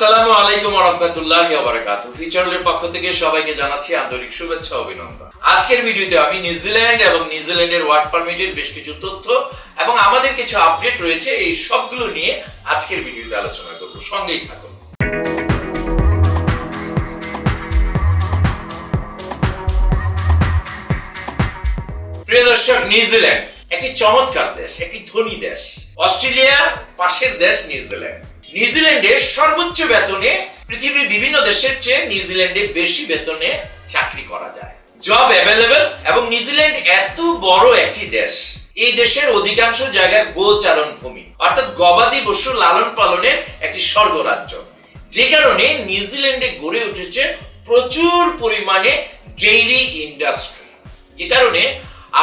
আসসালামু আলাইকুম রহমতুল্লাহ বারাকাত ফিচারের পক্ষ থেকে সবাইকে জানাচ্ছি আন্তরিক শুভেচ্ছা অভিনন্দন। আজকের ভিডিওতে আমি নিউজিল্যান্ড এবং নিউজিল্যান্ডের ওয়ার্ক পারমিটের বেশ কিছু তথ্য এবং আমাদের কিছু আপডেট রয়েছে, এই সবগুলো নিয়ে আজকের ভিডিওতে আলোচনা করব। সঙ্গেই থাকুন। প্রিয় দর্শক নিউজিল্যান্ড একটি চমৎকার দেশ, একটি ধনী দেশ। অস্ট্রেলিয়া পাশের দেশ নিউজিল্যান্ড নিউজিল্যান্ডে সর্বোচ্চ বেতনে পৃথিবীর বিভিন্ন দেশের চেয়ে নিউজিল্যান্ডে বেশি বেতনে চাকরি করা যায়। জব অ্যাভেলেবেল এবং নিউজিল্যান্ড এত বড় একটি দেশ, এই দেশের অধিকাংশ জায়গায় গোচারণ ভূমি, অর্থাৎ গবাদি পশু লালন পালনের একটি স্বর্গরাজ্য। যে কারণে নিউজিল্যান্ডে গড়ে উঠেছে প্রচুর পরিমাণে ডেইরি ইন্ডাস্ট্রি। যে কারণে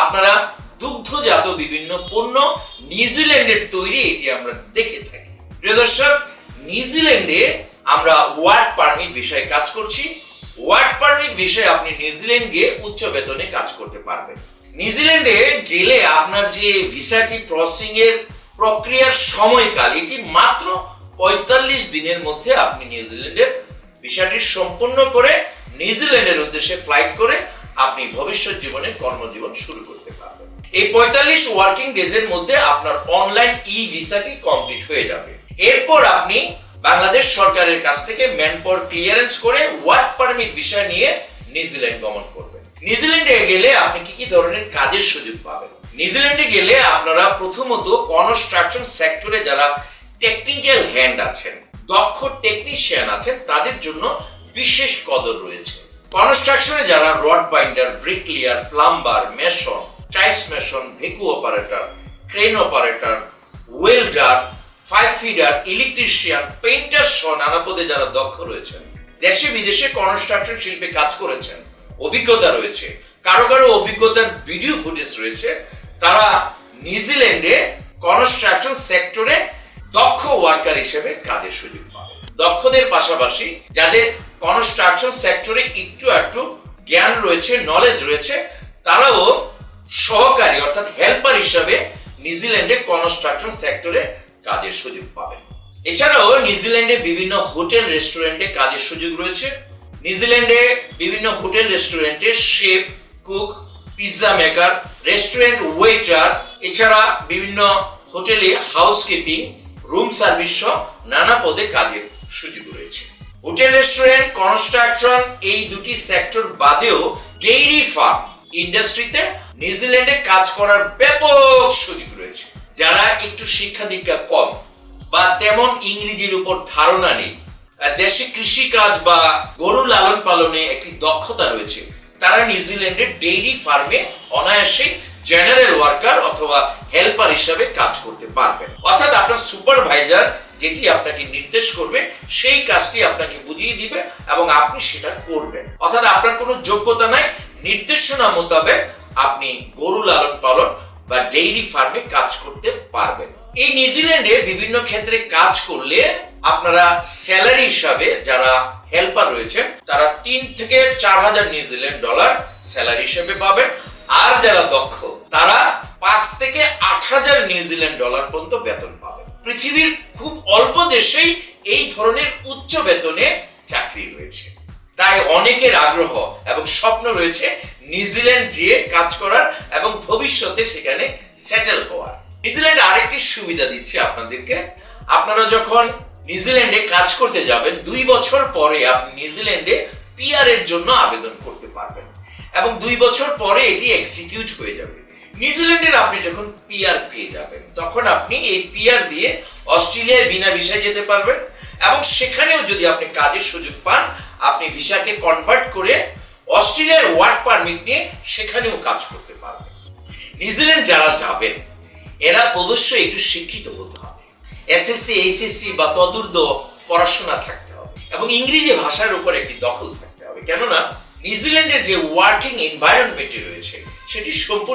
আপনারা দুগ্ধজাত বিভিন্ন পণ্য নিউজিল্যান্ডের তৈরি, এটি আমরা দেখে থাকি। প্রিয় দর্শক, নিউজিল্যান্ডে আমরা ওয়ার্ক পারমিট বিষয়ে কাজ করছি। ওয়ার্ক পারমিট বিষয়ে আপনি নিউজিল্যান্ড গিয়ে উচ্চ বেতনে কাজ করতে পারবেন। নিউজিল্যান্ডে গেলে আপনার যে ভিসাটি প্রসেসিং এর প্রক্রিয়ার সময়কাল, এটি মাত্র পঁয়তাল্লিশ দিনের মধ্যে আপনি নিউজিল্যান্ডের বিষয়টি সম্পূর্ণ করে নিউজিল্যান্ডের উদ্দেশ্যে ফ্লাইট করে আপনি ভবিষ্যৎ জীবনে কর্মজীবন শুরু করতে পারবেন। এই পঁয়তাল্লিশ ওয়ার্কিং ডেজের মধ্যে আপনার অনলাইন ই ভিসাটি কমপ্লিট হয়ে যাবে। এরপর আপনি বাংলাদেশ সরকারের কাছ থেকে ম্যানপাওয়ার ক্লিয়ারেন্স করে ওয়ার্ক পারমিট বিষয় নিয়ে নিউজিল্যান্ড গমন করবেন। নিউজিল্যান্ডে গেলে আপনি কি কি ধরনের কাজের সুযোগ পাবেন? নিউজিল্যান্ডে গেলে আপনারা প্রথমত কনস্ট্রাকশন সেক্টরে যারা টেকনিক্যাল হ্যান্ড আছেন, দক্ষ টেকনিশিয়ান আছেন, তাদের জন্য বিশেষ কদর রয়েছে। কনস্ট্রাকশনে যারা rod binder, bricklayer, plumber, mason tiles mason, ভেকু operator, crane operator, welder pipe fitter electrician painter সহ নানা পদে যারা দক্ষ রয়েছেন। দেশে বিদেশে কনস্ট্রাকশন শিল্পে কাজ করেছেন, অভিজ্ঞতা রয়েছে। কারও কারও অভিজ্ঞতার ভিডিও ফুটেজ রয়েছে। তারা নিউজিল্যান্ডে কনস্ট্রাকশন সেক্টরে দক্ষ ওয়ার্কার হিসেবে কাজের সুযোগ পাবে। দক্ষদের পাশাপাশি যাদের কনস্ট্রাকশন সেক্টরে একটু একটু জ্ঞান রয়েছে নলেজ রয়েছে, তারাও সহকারী অর্থাৎ হেল্পার হিসাবে নিউজিল্যান্ডে কনস্ট্রাকশন সেক্টরে কাজের সুযোগ পাবেন। এছাড়াও নিউজিল্যান্ডে বিভিন্ন হোটেল, রেস্টুরেন্টে কাজের সুযোগ রয়েছে। নিউজিল্যান্ডে বিভিন্ন হোটেল, রেস্টুরেন্টে chef, cook, pizza maker, restaurant waiter, এছাড়া বিভিন্ন হোটেলে হাউসকিপিং, রুম সার্ভিস সহ নানা পদে কাজের সুযোগ রয়েছে। হোটেল, রেস্টুরেন্ট, কনস্ট্রাকশন এই দুটি সেক্টর বাদেও ডেইরি ফার্ম ইন্ডাস্ট্রিতে নিউজিল্যান্ডে কাজ করার ব্যাপক সুযোগ রয়েছে। যারা একটু শিক্ষা দীক্ষা কম বা তেমন ইংরেজির উপর ধারণা নেই দেশে কৃষিকাজ বা গরু লালন পালনে একটি দক্ষতা রয়েছে, তারা নিউজিল্যান্ডের ডেইরি ফার্মে অনায়াসে জেনারেল ওয়ার্কার অথবা হেল্পার হিসাবে কাজ করতে পারবেন। অর্থাৎ আপনার সুপারভাইজার যেটি আপনাকে নির্দেশ করবে, সেই কাজটি আপনাকে বুঝিয়ে দিবে এবং আপনি সেটা করবেন। অর্থাৎ আপনার কোনো যোগ্যতা নাই, নির্দেশনা মোতাবেক আপনি গরু লালন পালন বা ডেইরি ফার্মে কাজ করতে পারবেন। এই নিউজিল্যান্ডে বিভিন্ন ক্ষেত্রে কাজ করলে আপনারা স্যালারি হিসাবে যারা হেল্পার রয়েছেন, তারা তিন থেকে চার হাজার নিউজিল্যান্ড ডলার স্যালারি হিসেবে পাবেন। আর যারা দক্ষ, তারা পাঁচ থেকে আট হাজার নিউজিল্যান্ড ডলার পর্যন্ত বেতন পাবেন। পৃথিবীর খুব অল্প দেশেই এই ধরনের উচ্চ বেতনে চাকরি রয়েছে। তাই অনেকের আগ্রহ এবং স্বপ্ন রয়েছে নিউজিল্যান্ড যেয়ে কাজ করার। এবং ভবিষ্যতে সেখানে সেটেল হওয়ার। নিউজিল্যান্ড আরেকটি সুবিধা দিচ্ছে আপনাদেরকে। আপনারা যখন নিউজিল্যান্ডে কাজ করতে যাবেন, দুই বছর পরে আপনি নিউজিল্যান্ডে পিআর এর জন্য আবেদন করতে পারবেন। এবং দুই বছর পরে এটি এক্সিকিউট হয়ে যাবে। নিউজিল্যান্ডের আপনি যখন পিআর পেয়ে যাবেন, তখন আপনি এই পিআর দিয়ে অস্ট্রেলিয়ায় বিনা ভিসায় যেতে পারবেন এবং সেখানেও যদি আপনি কাজের সুযোগ পান, আপনি ভিসাকে কনভার্ট করে অস্ট্রেলিয়ার ওয়ার্ক পারমিট নিয়ে সেখানেও কাজ করতে পারবেন। নিউজিল্যান্ড যারা যাবেন, এরা অবশ্যই একটু শিক্ষিত হতে হবে। এসএসসি, এইচএসসি বা তদূর্ধ পড়াশোনা থাকতে হবে এবং ইংরেজি ভাষার উপর একটি দখল থাকতে হবে। কেননা, নিউজিল্যান্ডের যে ওয়ার্কিং এনভায়রনমেন্টে রয়েছে, সেটি সম্পূর্ণ